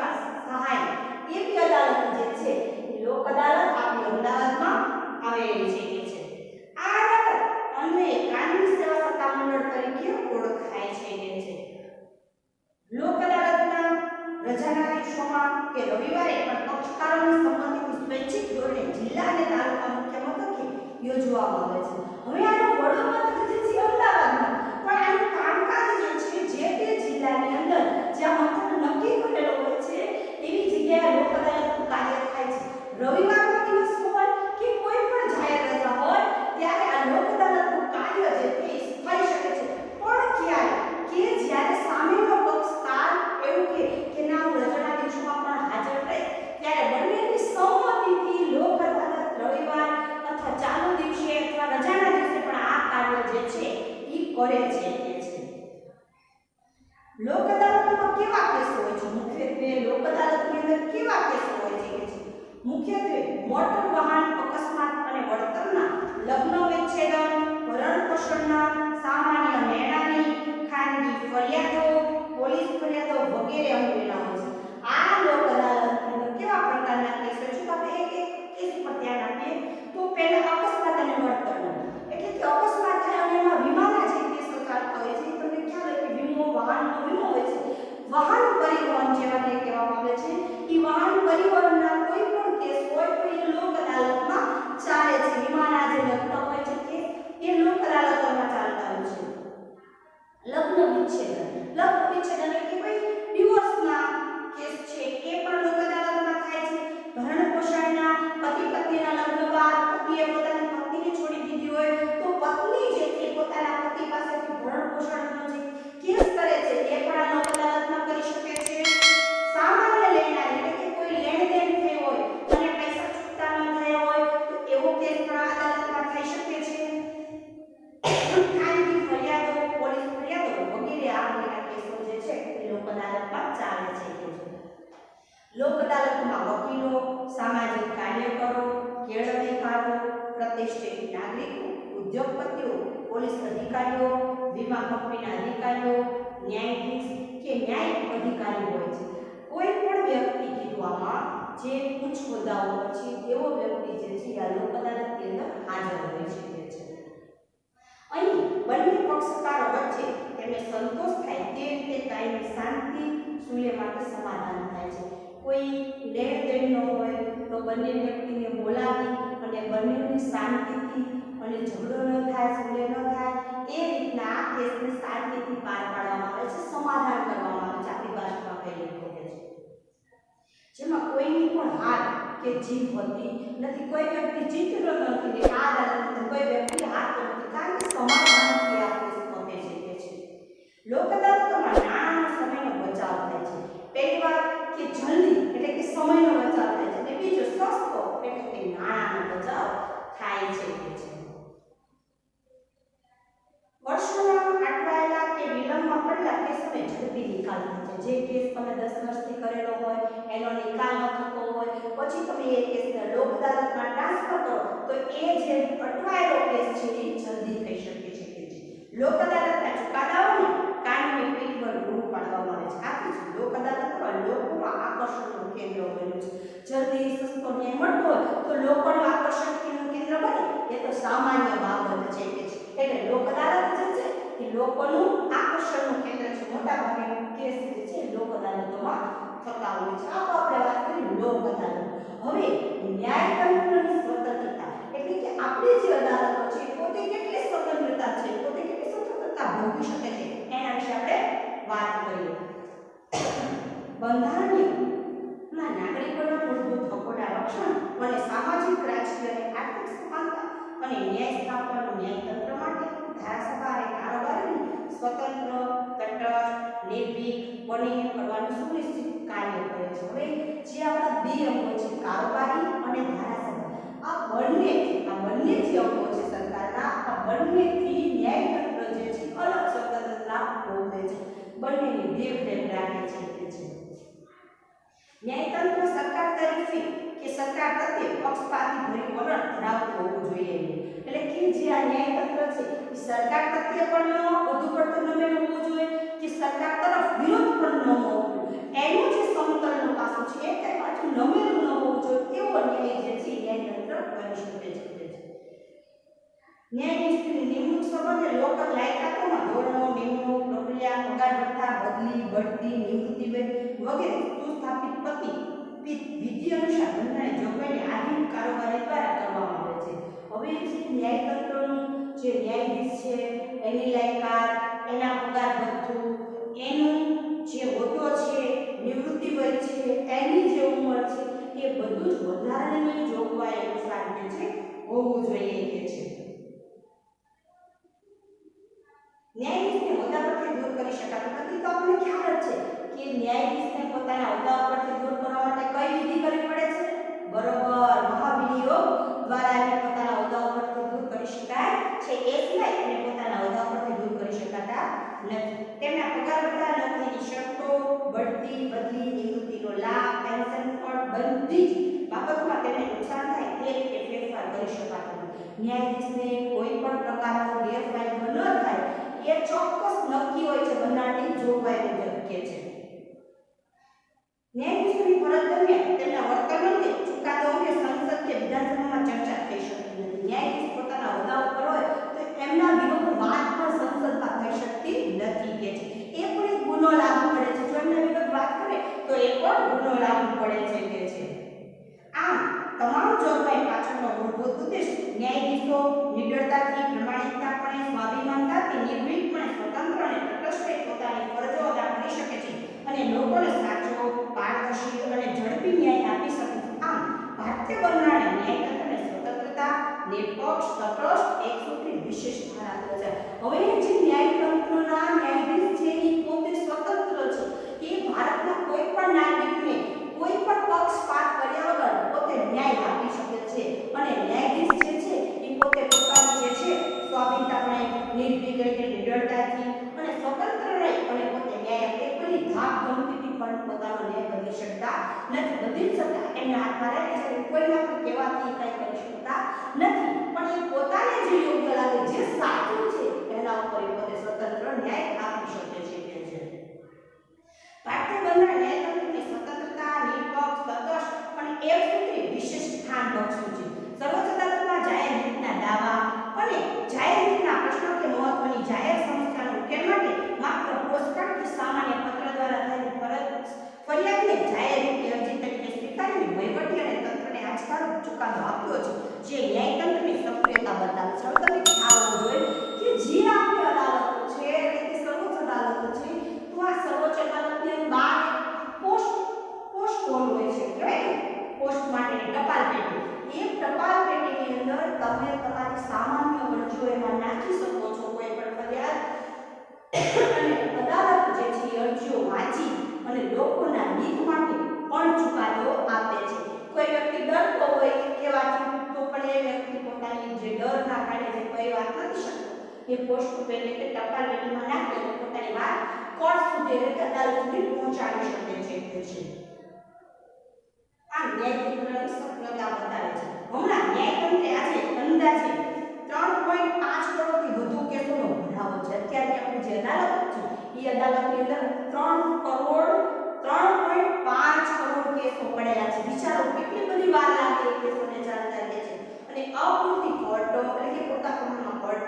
વિશ્વાસ સહાય. એવી અદાલત જે છે લોક અદાલત આપણી અમદાવાદમાં આવેલી છે છે. આ અદાલત અન્વયે કાનૂની સેવા સત્તા મંડળ તરીકે ઓળખાય છે કે છે. લોક અદાલતના રજાના દિવસોમાં કે રવિવારે પણ પક્ષકારોની સંમતિથી સ્વૈચ્છિક ધોરણે જિલ્લા અને તાલુકા મુખ્ય મથકે યોજવામાં આવે છે. હવે આ લોક અદાલતમાં કેવા કેસ હોય છે? મુખ્યત્વે લોક અદાલતની અંદર કેવા કેસ હોય છે? મુખ્યત્વે મોટર વાહન અકસ્માત અને વળતરના લગ્ન વિચ્છેદન ભરણ પોષણના સામાન્ય મેળાની ખાનગી ફરિયાદો, પોલીસ ફરિયાદો વગેરે અંગેના હોય છે. આ લોક અદાલતમાં કેવા પ્રકારના કેસો લોક અદાલતમાં વકીલો સામાજિક કાર્યકરો કેળવણીકારો પ્રતિષ્ઠિત નાગરિકો, ઉદ્યોગપતિઓ, પોલીસ અધિકારીઓ, વીમા કંપનીના અધિકારીઓ, ન્યાયાધીશ કે ન્યાય અધિકારી હોય છે. કોઈ પણ વ્યક્તિ કીધવામાં જે ઉચ્ચ હોદ્દાઓ પર છે તેવો વ્યક્તિ જે છે આ લોક અદાલત અંદર હાજર હોઈ શકે છે. અહીં બંને પક્ષકારો વચ્ચે તેમને સંતોષ થાય, તે રીતે કાયમી શાંતિ સુલે માટે સમાધાન થાય છે. કોઈ લેણ દેણ ન હોય તો બંને વ્યક્તિને બોલાવી અને બંનેની શાંતિથી અને ઝઘડો ન થાય, સુલે ન થાય, એ રીતના આ કેસને શાંતિથી પાર પાડવામાં આવે છે, સમાધાન કરવામાં આવે છે, આપણી ભાષામાં કહીએ તો છે. જેમાં કોઈની પણ હાથ કે જીત હોતી નથી, કોઈ વ્યક્તિ જીતતો નથી ને આ દાદા કોઈ વ્યક્તિ હાથ નથી, કારણ કે કેસ પતે છે કે છે. લોક અદાલતોમાં નાણાંનો સમયનો બચાવ થાય છે. પહેલી વાત કે જલ્દી, એટલે કે સમયનો બચાવ થાય છે. અને બીજો સસ્તો એટલે કે નાણાંનો બચાવ થાય છે કે છે. વર્ષોના અટવાયેલા કે વિલંબમાં પડેલા કેસોને ઝડપી નિકાલ થાય છે. જે કેસ તમે દસ વર્ષથી કરેલો હોય, એનો નિકાલ ન થતો હોય, પછી તમે એ કેસને લોક અદાલતમાં ટ્રાન્સફર કરો, તો એ જે અટવાયેલો કેસ છે, એ જલ્દી થઈ શકે છે. લોક અદાલતના ચુકાદાઓની પૂરું પાડવામાં આવે છે. આથી જ લોક અદાલતમાં લોકોમાં આકર્ષણનું કેન્દ્ર બન્યું છે. જલ્દી સસ્તો ન્યાય મળતો હોય તો લોકોનું આકર્ષણનું કેન્દ્ર બને. એ તો સામાન્ય બાબત છે કે એટલે લોક અદાલત જે છે, એ લોકોનું આકર્ષણનું કેન્દ્ર છે. મોટા ભાગે કેસ જે છે લોક અદાલતોમાં થતા હોય છે. આ આપણે વાત કરી લોક અદાલત. હવે ન્યાયતંત્રની સ્વતંત્રતા. એટલે કે આપણી જે અદાલતો છે પોતે કેટલી સ્વતંત્રતા છે? પોતે કેટલી સ્વતંત્રતા ભોગવી શકે છે? એના વિશે આપણે વાત કરીએ બંધારણીયમાં નાગરિકોના મૂળભૂત હકોના રક્ષણ અને સામાજિક રાજકીય અને આર્થિક સમાનતા અને ન્યાય સ્થાપવાનું ન્યાયતંત્ર માટે ધારાસભા અને કારોબારીની સ્વતંત્ર તટસ્થ નિર્ભીક બનીને કરવાનું સુનિશ્ચિત કાર્ય કરે છે. હવે જે આપણા બે અંગો છે, કારોબારી અને ધારાસભા. આ બંને આ બંને જે અંગો છે સરકારના, આ બંનેથી ન્યાયતંત્ર જે છે અલગ સ્વતંત્રતા ભોગવે છે બંનેની દેખરેખ રાખે છે કે છે ન્યાયતંત્ર સરકાર તરફથી કે સરકાર પ્રત્યે પક્ષપાતી ભરી વલણ ધરાવતું હોવું જોઈએ. એટલે કે જે આ ન્યાયતંત્ર છે, એ સરકાર પ્રત્યે પણ વધુ પડતું નમેલું હોવું જોઈએ, કે સરકાર તરફ વિરોધ પણ ન હોવો એનું જે સમતલનું પાસું છે, એ કઈ પાછું નમેલું ન હોવું જોઈએ, એવો ન્યાય જે છે ન્યાયતંત્ર કરી શકે છે. ન્યાયાધીશની નિમણૂક સંબંધે લોકલ લાયકાતોમાં ધોરણો નિમણૂક પ્રક્રિયા પગાર ભથ્થા બદલી બઢતી નિવૃત્તિ વગેરે સુસ્થાપિત પતિ વિધિ અનુસાર બંધારણની જોગવાઈને આધીન કારોબારી દ્વારા કરવામાં આવે છે. હવે જે ન્યાયતંત્રનું જે ન્યાયાધીશ છે, એની લાયકાત, એના પગાર ભથ્થું, એનું જે હોદ્દો છે, નિવૃત્તિ વય છે, એની જે ઉંમર છે, એ બધું જ બંધારણની જોગવાઈ અનુસાર જે છે, હોવું જોઈએ કે છે ન્યાયાધીશને હોદ્દા પરથી દૂર કરી શકાતું નથી તો આપણને ખ્યાલ જ છે કે ન્યાયાધીશને પોતાના હોદ્દા પરથી દૂર કરવા માટે કઈ વિધિ કરવી પડે છે? બરોબર. મહાભિયોગ દ્વારા એને પોતાના હોદ્દા પરથી દૂર કરી શકાય છે. એ સિવાય એને પોતાના હોદ્દા પરથી દૂર કરી શકાતા નથી. તેમના પગાર ભથ્થા નોકરીની શરતો, બઢતી બદલી નિવૃત્તિનો લાભ, પેન્શન પણ બધી જ બાબતમાં તેને નુકસાન થાય તે રીતે ફેરફાર કરી શકાતો ન્યાયાધીશને કોઈ પણ પ્રકારનો ગેરફાયદો ન થાય એ ચોક્કસ નક્કી હોય છે, બંધારણની જોગવાઈ મુજબ કે છે. ન્યાયાધીશોની ફરજ દરમિયાન તેમના વર્તન અંગે ચુકાદો અંગે સંસદ કે વિધાનસભામાં ચર્ચા થઈ શકતી નથી. ન્યાયાધીશ પોતાના હોદ્દા ઉપર હોય તો એમના વિરુદ્ધ વાત પણ સંસદમાં થઈ શકતી નથી કે છે. એ પણ એક ગુનો લાગુ પડે છે. જો એમના વિરુદ્ધ વાત કરે, તો એ પણ ગુનો લાગુ પડે છે. મિલ શકતા એમના આધારે રહે છે કોઈના પણ કહેવાથી કંઈ શકતા નથી. પણ એ પોતાને જે યોગ્ય લાગે જે સાચું છે, એના ઉપર એ પોતે સ્વતંત્ર ન્યાય આપી શકે છે. વ્યવહાર કરી શકો? એ પોસ્ટ પેન એટલે ટપાલ રેલીમાં નાખીને પોતાની વાત કોર્ટ સુધી એટલે કે અદાલત સુધી પહોંચાડી શકે છે છે? આ ન્યાયતંત્રની સફળતા બતાવે છે. હમણાં ન્યાયતંત્રે આજે અંદાજે ત્રણ પોઈન્ટ પાંચ કરોડથી વધુ કેસોનો ભરાવો છે. અત્યારે આપણે જે અદાલત છે એ અદાલતની અંદર ત્રણ કરોડ, ત્રણ પોઈન્ટ પાંચ કરોડ કેસો પડેલા છે. વિચારો કેટલી બધી વાર લાગે એ કેસોને ચાલતા અને આઉટપુટ થી કોર્ડ ટોપ એટલે કે પોતા કોમનમાં કોર્ડ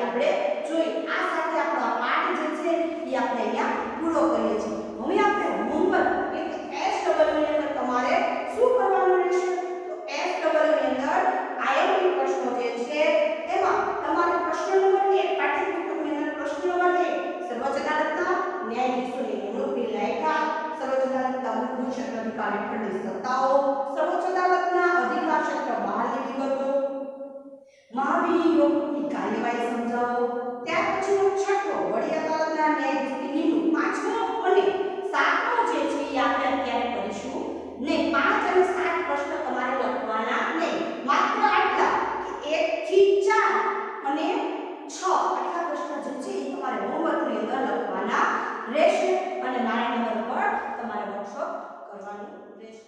આપણે મહાભિનિયોગની કાર્યવાહી સમજાવો. ત્યાર પછીનો છઠ્ઠો વડી અદાલતના ન્યાયાધીશની પાંચમો અને સાતમો જે છે એ આપણે અત્યારે કરીશું. ને પાંચ અને સાત પ્રશ્ન તમારે લખવાના નહીં. માત્ર આટલા કે એક થી ચાર અને છ આટલા પ્રશ્ન જે છે એ તમારે હોમવર્કની અંદર લખવાના રહેશે. અને મારા નંબર પર તમારે વર્કશોપ કરવાનું રહેશે.